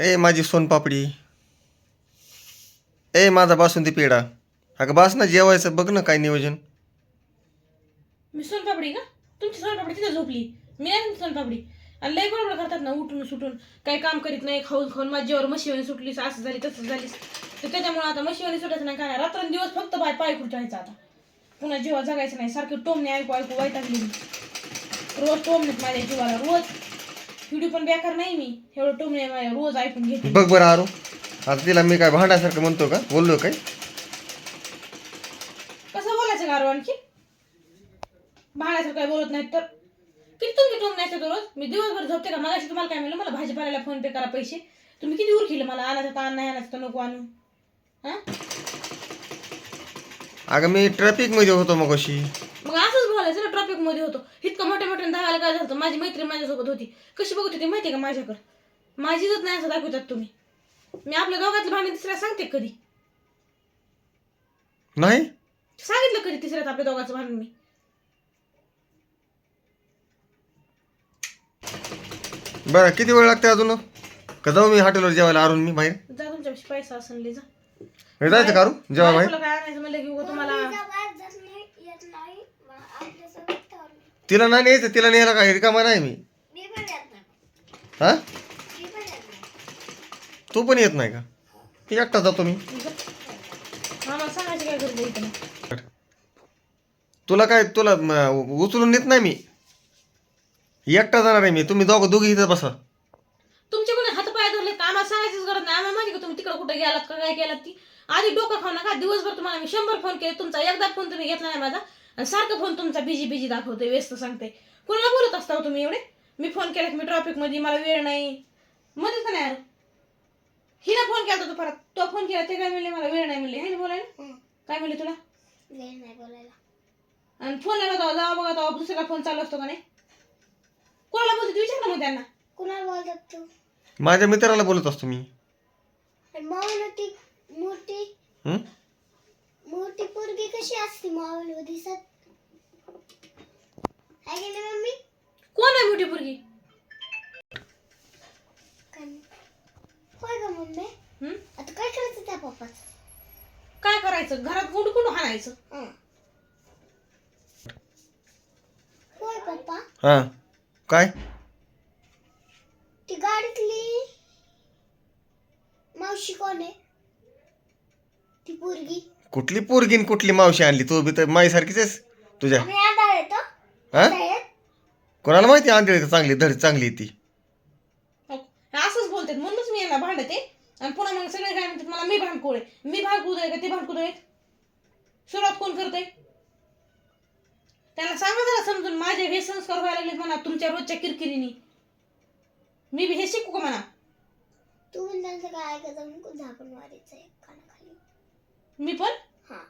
ए माझी सोनपापडी ए माझा बासुंदी पेढा. अगं बास ना जेवायचं बघ ना काय नियोजन. मी सोनपापडी का? तुमची सोनपापडी तिथे झोपली. मी आहे तुमची सोनपापडी आणि लय बरोबर करतात ना उठून सुटून. काही काम करीत नाही खाऊन खाऊन माझ्यावर मशीवानी सुटलीस असं झाली तसं झालीस. तर त्याच्यामुळे आता मशीवानी सुटायचं नाही काय? रात्रंदिवस फक्त पाय पाय खुर्चायचं आता. पुन्हा जेव्हा जगायचं नाही. सारखं टोमणे ऐकू ऐकू वाईट मी. रोज टोमणेत माझ्या जीवाला रोज. व्हिडिओ पण बेकार नाही मी. एवढं टोमणे माझ्या रोज ऐकून घेते. बघ बरं आरू. आता तिला मी काय भांड्यासारखं म्हणतो का? बोललो काय? कसं बोलायचं गारो आणखी? भाड्याचं काय बोलत नाहीत तर? किती तुमचे टोम नाही रोज? मी दिवसभर झोपते का? मगाशी तुम्हाला काय म्हणलं? मला भाजीपाल्याला फोन पे करा पैसे. तुम्ही किती उरखिले मला? आणायचं तर आण नाही आणायचं तर नको आणू. हा? अगं मी ट्रॅफिकमध्ये होतो मग अशी मग असंच बोलायचं ना ट्रॉफिकमध्ये होतो. इतकं मोठ्या मोठ्या धावायला काय झालं माझी मैत्रीण माझ्यासोबत होती. कशी बघत होती माहिती का माझ्याकडे? माझी इज्जत नाही असं दाखवतात तुम्ही. मी आपल्या दोघातलं भांडण तिसऱ्या सांगते कधी? नाही? सांगितलं कधी तिसऱ्यात आपल्या दोघांचं भांडण मी? बरं किती वेळ लागते अजून? का जाऊ मी हॉटेलवर जेवायला आरून मी बाहेर? जा तुमच्यापाशी पैसा असेल ले जा. हे जायचं का आरू जेवा बाहेर? तुला काय आणायचं म्हणलं की उगाच तुम्हाला तिला नाही न्यायचं तिला न्यायला काय? रिकामा नाही मी. हा? तू पण येत नाही का? ती एकटा जातो मी. सांगायची काय इथं? तुला काय तुला म, उचलून नेत नाही मी? एकटा जाणार आहे मी. तुम्ही दोघं दोघी इथं बसा. तुमचे कोणी हात पाय धरले तर आम्हाला सांगायचीच गरज नाही. आम्हाला माहिती का तुम्ही तिकडे कुठे गेलात का काय केलात ती? आधी डोकं खाऊ नका. दिवसभर तुम्हाला मी शंभर फोन केले. तुमचा एकदा फोन तुम्ही घेतला नाही माझा. आणि सारखं फोन तुमचा बिजी बिजी दाखवतोय व्यस्त सांगते कोणाला बोलत असता हो तुम्ही एवढे? मी फोन केला की मी ट्रॉफिकमध्ये मला वेळ नाही. मध्येच का नाही यार हिला फोन केला होता परत. तो फोन केला ते काय म्हणले मला वेळ नाही म्हणले. हे बोलायला? काय म्हणले तुला? वेळ नाही बोलायला. आणि फोन आला होता जावा बघा तेव्हा दुसरा फोन चालू असतो का नाही? कोणाला बोलते? विचार ना मग त्यांना. कुणाला बोलतात तू? माझ्या मित्राला बोलत असतो मी. मोठी हं? मोठी पोरगी कशी असते? मावळ दिसत कोण आहे मोठी पोरगी. होय मम्मी. हं? आता काय करायचं त्या पप्पाच? काय करायचं? घरात गुंड गुंड हाणायचं? होय पप्पा. हां. काय? ती गाडीतली. मावशी कोण आहे? ती पोरगी. कुठली पोरगी न कुठली मावशी आणली? तू बी तर माईसारखीच आहेस तुझ्या. आधार येतो. हा? कोणाला माहिती आंधळी चांगली धड चांगली आहे ती. असंच बोलतात. म्हणूनच मी यांना भांडते. आणि पुन्हा मग सगळे काय म्हणतात मला मी भांडकोळ आहे. मी भांडकुद आहे का? ते भांडकुद आहे सुरुवात कोण करते त्यांना सांगा जरा समजून. माझे हे संस्कार व्हायला लागले म्हणा तुमच्या रोजच्या किरकिरीनी. मी बी हे शिकू का म्हणा? तू पण त्यांचं काय ऐकायचं झाकून मारायचं कानाखाली मी पण? हा.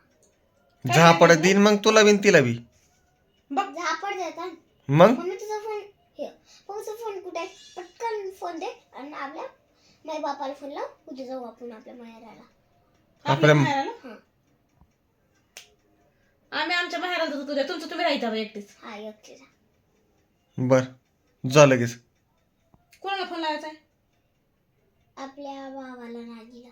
झापड देईन मग तुला बिन तिला बी. मग? मम्मी तुझा फोन हे पप्पाचा फोन कुठे आहे? पटकन फोन दे आणि आपल्या माझ्या बापाला फोन लाव. उद्या जाऊ आपण आपल्या माहेराला आपल्या आपल्या- माहेराला हा. आम्ही आमच्या माहेराला जातो तुझ्या तुमचं तुम्ही राहायचा एकटीच. हा एकटीला बर जा लगेच. कोणाला फोन लावायचा आहे? आपल्या भावाला नाजीला